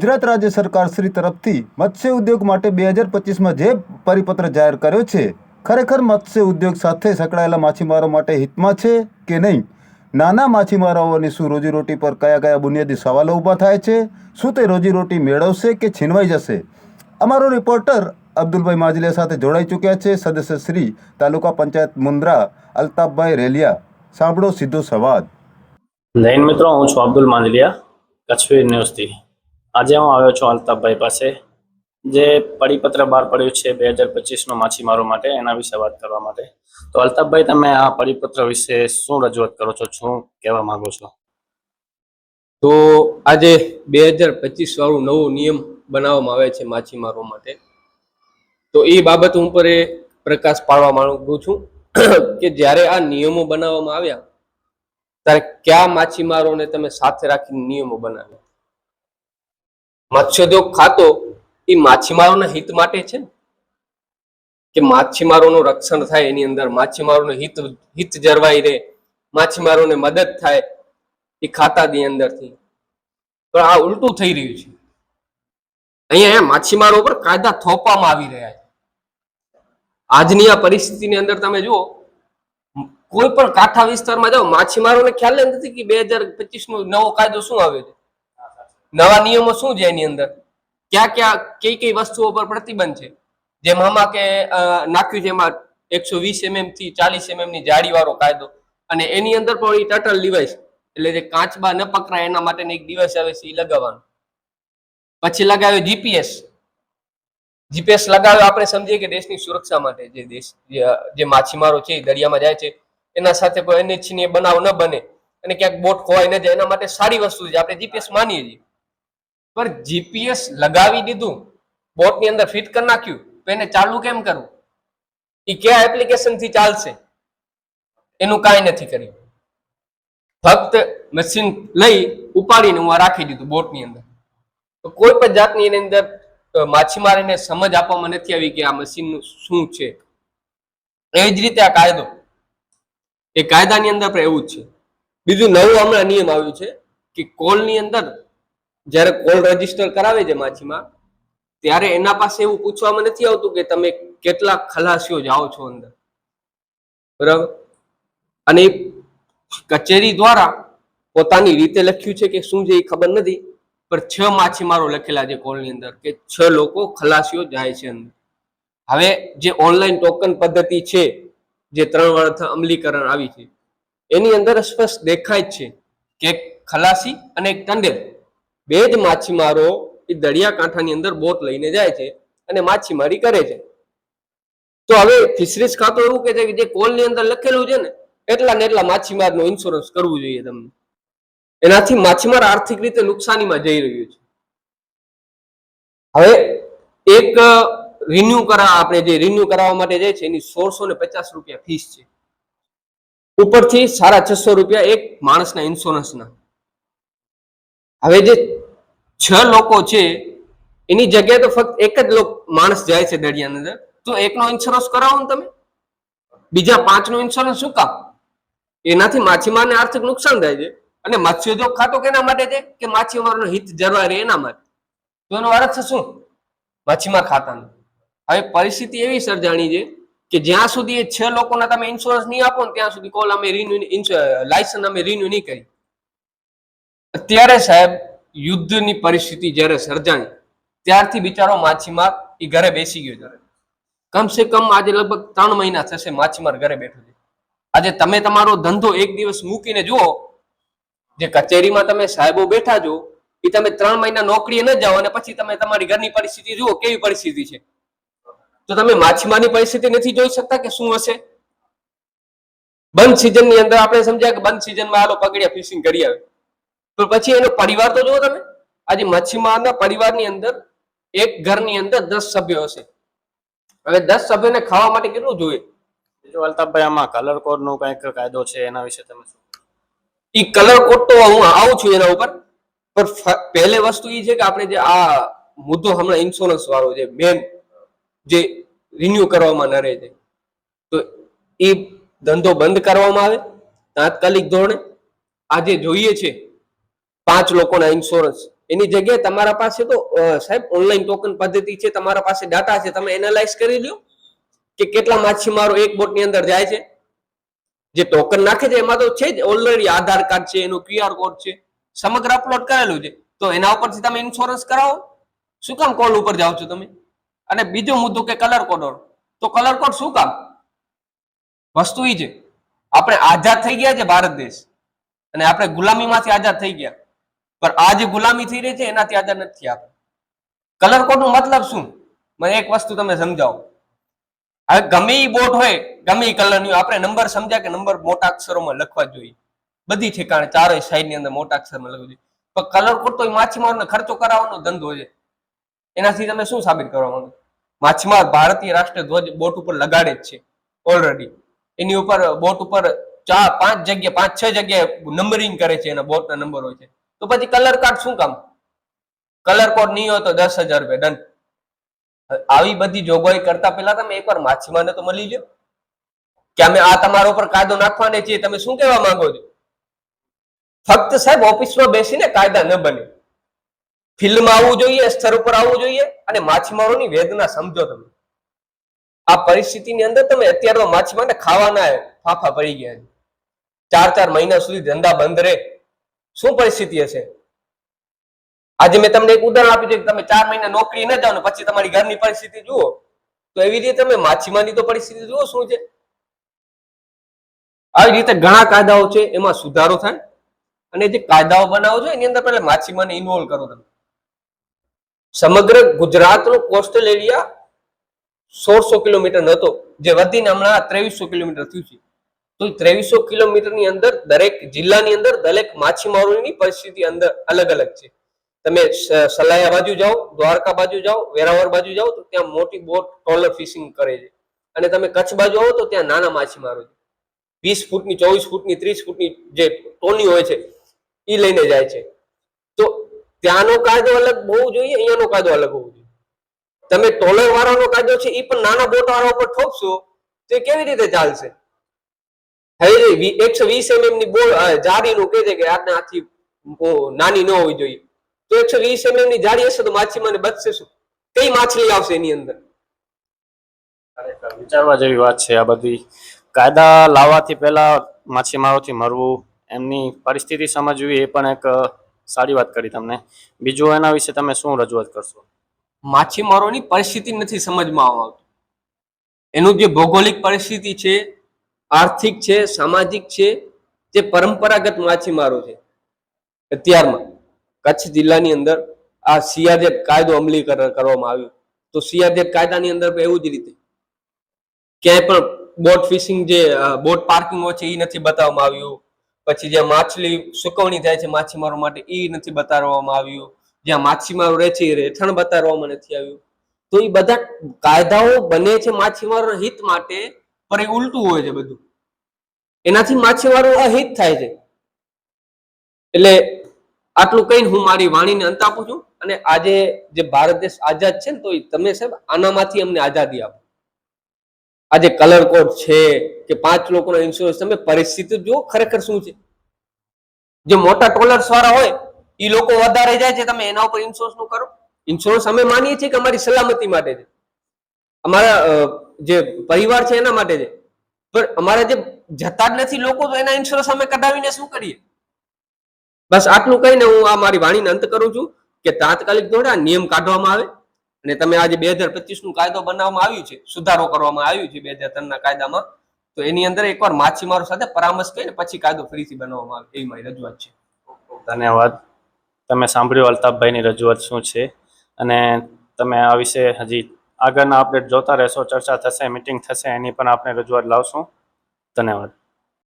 ગુજરાત રાજ્ય સરકાર શ્રી તરફથી મત્સ્ય ઉદ્યોગ માટે બે હજાર પચીસમાં જે પરિપત્ર જાહેર કર્યો છે, ખરેખર મત્સ્ય ઉદ્યોગ સાથે સંકળાયેલા માછીમારો માટે હિતમાં છે કે નહીં? નાના માછીમારોની શું રોજીરોટી પર કયા કયા બુનિયાદી સવાલો ઊભા થાય છે? શું તે રોજીરોટી મેળવશે કે છીનવાઈ જશે? અમારો રિપોર્ટર અબ્દુલભાઈ માજલિયા સાથે જોડાઈ ચૂક્યા છે. સદસ્ય શ્રી તાલુકા પંચાયત મુન્દ્રા અલ્તાફભાઈ રેલિયા. સાંભળો સીધો સંવાદ જૈન મિત્રો, હું છું અબ્દુલ માંજલિયા, કચ્છ ન્યૂઝથી. આજે હું આવ્યો છું અલ્તાફભાઈ પાસે, જે પરિપત્ર બહાર પડ્યું છે બે હજાર પચીસનો માછીમારો માટે એના વિશે વાત કરવા માટે. તો અલ્તાફભાઈ, તમે આ પરિપત્ર વિશે શું રજૂઆત કરો છો? શું કહેવા માંગો છો? તો આજે બે હજાર પચીસ વાળું નવો નિયમ બનાવવામાં આવે છે માછીમારો માટે. તો એ બાબત હું પર પ્રકાશ પાડવા માંગુ છું કે જ્યારે આ નિયમો બનાવવામાં આવ્યા, ત્યારે કયા માછીમારોને તમે સાથે રાખીને નિયમો બનાવ્યા? મત્સ્યોદ્યોગ ખાતો એ માછીમારોના હિત માટે છે? કે માછીમારોનું રક્ષણ થાય એની અંદર? માછીમારોનું હિત હિત જળવાઈ રહે, માછીમારોને મદદ થાય એ ખાતાની અંદરથી. પણ આ ઉલટું થઈ રહ્યું છે. અહીંયા માછીમારો પર કાયદા થોપવામાં આવી રહ્યા છે. આજની આ પરિસ્થિતિની અંદર તમે જુઓ, કોઈ પણ કાંઠા વિસ્તારમાં જાઓ, માછીમારોને ખ્યાલ નથી કે બે હજાર પચીસ નો નવો કાયદો શું આવ્યો છે? નવા નિયમો શું છે એની અંદર? ક્યાં ક્યાં, કઈ કઈ વસ્તુઓ પર પ્રતિબંધ છે? જેમ આમાં કે નાખ્યું છે એમાં એકસો વીસ એમએમથી ચાલીસ એમએમની જાળી વાળો કાયદો. અને એની અંદર પણ એ ટટલ ડિવાઇસ, એટલે જે કાચબા ન પકડાય એના માટેની એક ડિવાઇસ આવે છે એ લગાવવાનું. પછી લગાવ્યો જીપીએસ. જીપીએસ લગાવ્યો, આપણે સમજીએ કે દેશની સુરક્ષા માટે જે દેશ, જે- માછીમારો છે એ દરિયામાં જાય છે, એના સાથે કોઈ અનિચ્છનીય બનાવ ન બને. અને ક્યાંક બોટ ખોવાય ન જાય, એના માટે સારી વસ્તુ છે. આપણે જીપીએસ માનીએ છીએ. પણ જીપીએસ લગાવી દીધું બોટની અંદર ફિટ કરી નાખ્યું, તો એને ચાલુ કેમ કરવું એ કયા એપ્લિકેશનથી ચાલશે? એનું કાંઈ નથી કર્યું. ફક્ત મશીન લઈ ઉપાડીને હું રાખી દીધું બોટની અંદર. તો કોઈ પણ જાતની એની અંદર માછીમારીને સમજ આપવામાં નથી આવી કે આ મશીનનું શું છે. એ જ રીતે આ કાયદો. એ કાયદાની અંદર પણ એવું જ છે. બીજું નવું હમણાં નિયમ આવ્યું છે કે કોલની અંદર જ્યારે કોલ રજિસ્ટર કરાવે છે માછીમાં ત્યારે એના પાસે એવું પૂછવામાં નથી આવતું કે તમે કેટલા ખલાસીઓ જાઓ છો અંદર. બરાબર? અને કચેરી દ્વારા પોતાની રીતે લખ્યું છે કે શું છે એ ખબર નથી, પણ છ માછીમારો લખેલા છે કોલની અંદર કે છ લોકો ખલાસીઓ જાય છે અંદર. હવે જે ઓનલાઈન ટોકન પદ્ધતિ છે, જે ત્રણ વર્ષ અમલીકરણ આવી છે, એની અંદર સ્પષ્ટ દેખાય છે કે ખલાસી અને એક ટંડેલ. બે જ માછીમારો એ દરિયાકાંઠાની અંદર બોટ લઈને જાય છે અને માછીમારી કરે છે. તો હવે ફિશરીઝ ખાતું એવું કે છે કે જે કોલની અંદર લખેલું છે ને, એટલા ને એટલા માછીમારનો ઇન્સ્યોરન્સ કરવું જોઈએ તમને. એનાથી માછીમાર આર્થિક રીતે નુકસાનીમાં જઈ રહ્યું છે. હવે એક રિન્યુ કરા, આપણે જે રિન્યુ કરાવવા માટે જાય છે, એની સોળસો ને પચાસ રૂપિયા ફીસ છે. ઉપરથી સાડા છસો રૂપિયા એક માણસના ઇન્સ્યોરન્સના હવે જે છ લોકો છે, એની જગ્યાએ તો ફક્ત એક જ લોક, માણસ જાય છે દરિયાની અંદર. તો એકનો ઇન્સ્યોરન્સ કરાવો ને તમે. બીજા પાંચનો ઇન્સ્યોરન્સ શું કામ? એનાથી માછીમારને આર્થિક નુકસાન થાય છે. અને મત્સ્યોદ્યોગ ખાતો કેના માટે છે? કે માછીમારનો હિત જળવાય રહે એના માટે. તો એનો અર્થ શું? માછીમાર ખાતાનો. હવે પરિસ્થિતિ એવી સર્જાણી છે કે જ્યાં સુધી એ છ લોકોના તમે ઇન્સ્યોરન્સ નહીં આપો ને ત્યાં સુધી કોલ અમે રિન્યુ લાયસન્સ અમે રિન્યુ નહીં કરી. અત્યારે સાહેબ યુદ્ધની પરિસ્થિતિ જ્યારે સર્જાણી ત્યારથી બિચારો માછીમાર એ ઘરે બેસી ગયો ત્યારે કમસે કમ આજે લગભગ ત્રણ મહિના થશે માછીમાર ઘરે બેઠો છે. આજે તમે તમારો ધંધો એક દિવસ મૂકીને જુઓ, જે કચેરીમાં તમે સાહેબો બેઠા છો, એ તમે ત્રણ મહિના નોકરીએ ન જાઓ અને પછી તમે તમારી ઘરની પરિસ્થિતિ જુઓ કેવી પરિસ્થિતિ છે. તો તમે માછીમારની પરિસ્થિતિ નથી જોઈ શકતા કે શું હશે? બંધ સિઝનની અંદર આપણે સમજ્યા કે બંધ સિઝનમાં આલો પકડ્યા ફિશિંગ કરી આવે. તો પછી એનો પરિવાર તો જુઓ તમે આજે મચ્છીમારના પરિવારની અંદર એક ઘરની અંદર દસ સભ્યો હશે. હવે દસ સભ્યોને ખાવા માટે કેટલું જોઈએ? બીજું અલ્તાફભાઈ આમાં કલર કોડ નો કંઈક કાયદો છે એના વિશે તમે શું ઈ કલર કોડ તો હું આવું છું એના ઉપર પણ પહેલે વસ્તુ એ છે કે આપણે જે આ મુદ્દો હમણાં ઇન્સ્યોરન્સ વાળો છે મેન જે રિન્યુ કરવામાં ન રહે છે તો એ ધંધો બંધ કરવામાં આવે તાત્કાલિક ધોરણે. આજે જોઈએ છે પાંચ લોકોના ઇન્સ્યોરન્સ એની જગ્યાએ તમારા પાસે તો સાહેબ ઓનલાઈન ટોકન પદ્ધતિ છે, તમારા પાસે ડાટા છે, તમે એનાલાઇઝ કરી લ્યો કે કેટલા માછીમારો એક બોટની અંદર જાય છે. જે ટોકન નાખે છે, એમાં તો છે જ ઓલરેડી આધાર કાર્ડ છે, એનું ક્યુઆર કોડ છે. સમગ્ર અપલોડ કરેલું છે. તો એના ઉપરથી તમે ઇન્સ્યોરન્સ કરાવો. શું કામ કોલ ઉપર જાઓ છો તમે? અને બીજો મુદ્દો કે કલર કોડ તો કલર કોડ શું કામ? વસ્તુ એ છે. આપણે આઝાદ થઈ ગયા છે ભારત દેશ. અને આપણે ગુલામીમાંથી આઝાદ થઈ ગયા. પણ આ જે ગુલામી થઈ રહી છે, એનાથી આદર નથી આપણે. કલર કોડનું મતલબ શું? મને એક વસ્તુ તમે સમજાવો. હવે ગમે એ બોટ હોય, ગમે એ કલરની આપણે નંબર સમજ્યા કે નંબર મોટા અક્ષરોમાં લખવા જોઈએ. બધી ઠેકાણે, ચારેય સાઈડની અંદર મોટા અક્ષરમાં લખવું જોઈએ. પણ કલર કોડ તો માછીમારોને ખર્ચો કરાવવાનો ધંધો છે. એનાથી તમે શું સાબિત કરવા માંગો? માછીમાર ભારતીય રાષ્ટ્રીય ધ્વજ બોટ ઉપર લગાડે જ છે ઓલરેડી એની ઉપર, બોટ ઉપર ચાર, પાંચ જગ્યા પાંચ, છ જગ્યાએ નંબરિંગ કરે છે, એના બોટના નંબર હોય છે. તો પછી કલર કાર્ડ શું કામ? કલર કોડ નહીં હોય તો દસ હજાર રૂપિયા ડન આવી બધી જોગવાઈ કરતા પહેલા તમે એકવાર માછીમારને તો મળી લ્યો. કે અમે આ તમારા ઉપર કાયદો નાખવાને છીએ, તમે શું કહેવા માંગો છો? ફક્ત સાહેબ, ઓફિસમાં બેસીને કાયદા ન બને. ફિલ્ડમાં આવવું જોઈએ, સ્તર ઉપર આવવું જોઈએ અને માછીમારોની વેદના સમજો તમે. આ પરિસ્થિતિની અંદર તમે અત્યારમાં માછીમારને ખાવાના ફાફા પડી ગયા ચાર ચાર મહિના સુધી ધંધા બંધ રહે. શું પરિસ્થિતિ હશે? આજે મેં તમને એક ઉદાહરણ આપ્યું છે કે તમે ચાર મહિના નોકરી ન જાઓ ને પછી તમારી ઘરની પરિસ્થિતિ જુઓ, તો એવી રીતે તમે માછીમારની તો પરિસ્થિતિ જુઓ શું છે? આવી રીતે ઘણા કાયદાઓ છે, એમાં સુધારો થાય. અને જે કાયદાઓ બનાવો છો, એની અંદર પહેલા માછીમારને ઇન્વોલ્વ કરો તમે. સમગ્ર ગુજરાતનો કોસ્ટલ એરિયા સોળસો કિલોમીટર હતો, જે વધીને હમણાં ત્રેવીસો કિલોમીટર થયું છે. તો ત્રેવીસો કિલોમીટરની અંદર દરેક જિલ્લાની અંદર દરેક માછીમારોની પરિસ્થિતિ અંદર અલગ અલગ છે. તમે સલાયા બાજુ જાઓ, દ્વારકા બાજુ જાઓ, વેરાવળ બાજુ જાઓ, તો ત્યાં મોટી બોટ ટ્રોલર ફિશિંગ કરે છે. અને તમે કચ્છ બાજુ આવો તો ત્યાં નાના માછીમારો છે. વીસ ફૂટની, ચોવીસ ફૂટની, ત્રીસ ફૂટની જે ટોની હોય છે એ લઈને જાય છે. તો ત્યાંનો કાયદો અલગ હોવો જોઈએ, અહીંયાનો કાયદો અલગ હોવો જોઈએ. તમે ટોલર વાળાનો કાયદો છે એ પણ નાના બોટ વાળા ઉપર ઠોકશો, તો એ કેવી રીતે ચાલશે? હવે એકસો વીસ એમએમની બોલ જાળીનું કહે છે કે આજના હાથી નાની ન હોવી જોઈએ. તો એકસો વીસ એમએમની જાળી હશે તો માછીમારને બચશે શું કઈ માછલી આવશે એની અંદર? વિચારવા જેવી વાત છે આ બધી. કાયદા લાવવાથી પહેલા માછીમારોથી મરવું એમની પરિસ્થિતિ સમજવી એ પણ એક સારી વાત કરી તમને. બીજું એના વિશે તમે શું રજૂઆત કરશો? માછીમારોની પરિસ્થિતિ નથી સમજમાં આવતું. એનું જે ભૌગોલિક પરિસ્થિતિ છે આર્થિક છે, સામાજિક છે, જે પરંપરાગત માછીમારો છે. અત્યારમાં કચ્છ જિલ્લાની અંદર આ સીઆરઝેડ કાયદો અમલીકરણ કરવામાં આવ્યો. તો સીઆરઝેડ કાયદાની અંદર એવું જ રીતે ક્યાંય પણ બોટ ફિશિંગ જે બોટ પાર્કિંગ હોય છે એ નથી બતાવવામાં આવ્યું. પછી જ્યાં માછલી સુકવણી થાય છે માછીમારો માટે એ નથી બતાવવામાં આવ્યું. જ્યાં માછીમારો રહે છે એ રહેઠાણ બતાવવામાં નથી આવ્યું. તો એ બધા કાયદાઓ બને છે માછીમારોના હિત માટે પણ એ ઉલટું હોય છે બધું. એનાથી માછીમારો અહિત થાય છે. એટલે આટલું કહીને હું મારી વાણીને અંત આપું છું અને આજે જે ભારત દેશ આઝાદ છે ને, તો તમે સાહેબ આનામાંથી અમને આઝાદી આપો. આજે કલર કોડ છે કે પાંચ લોકોનો ઇન્સ્યોરન્સ તમે પરિસ્થિતિ જુઓ, ખરેખર શું છે? જે મોટા ટોલર્સ વાળા હોય એ લોકો વધારે જાય છે, તમે એના ઉપર ઇન્સ્યોરન્સનું કરો. ઇન્સ્યોરન્સ અમે માનીએ છીએ કે અમારી સલામતી માટે છે. અમારા જે પરિવાર છે એના માટે છે. પણ અમારે જે જતા જ નથી લોકો, તો એના ઇન્સ્યોરન્સ અમે કઢાવીને શું કરીએ? બસ આટલું કહીને હું આ મારી વાણીને અંત કરું છું કે તાત્કાલિક ધોરણે નિયમ કાઢવામાં આવે અને તમે આજે બે હજાર પચીસનું કાયદો બનાવવામાં આવ્યું છે, સુધારો કરવામાં આવ્યું છે બે હજાર ત્રણના કાયદામાં, તો એની અંદર એકવાર માછીમારો સાથે પરામર્શ કરીને પછી કાયદો ફરીથી બનાવવામાં આવે એવી મારી રજૂઆત છે. ધન્યવાદ. તમે સાંભળ્યું અલ્તાફભાઈની રજૂઆત શું છે? અને તમે આ વિશે હજી આગળના અપડેટ જોતા રહેશો ચર્ચા થશે મિટિંગ થશે એની પણ આપણે રજૂઆત લાવશું. ધન્યવાદ.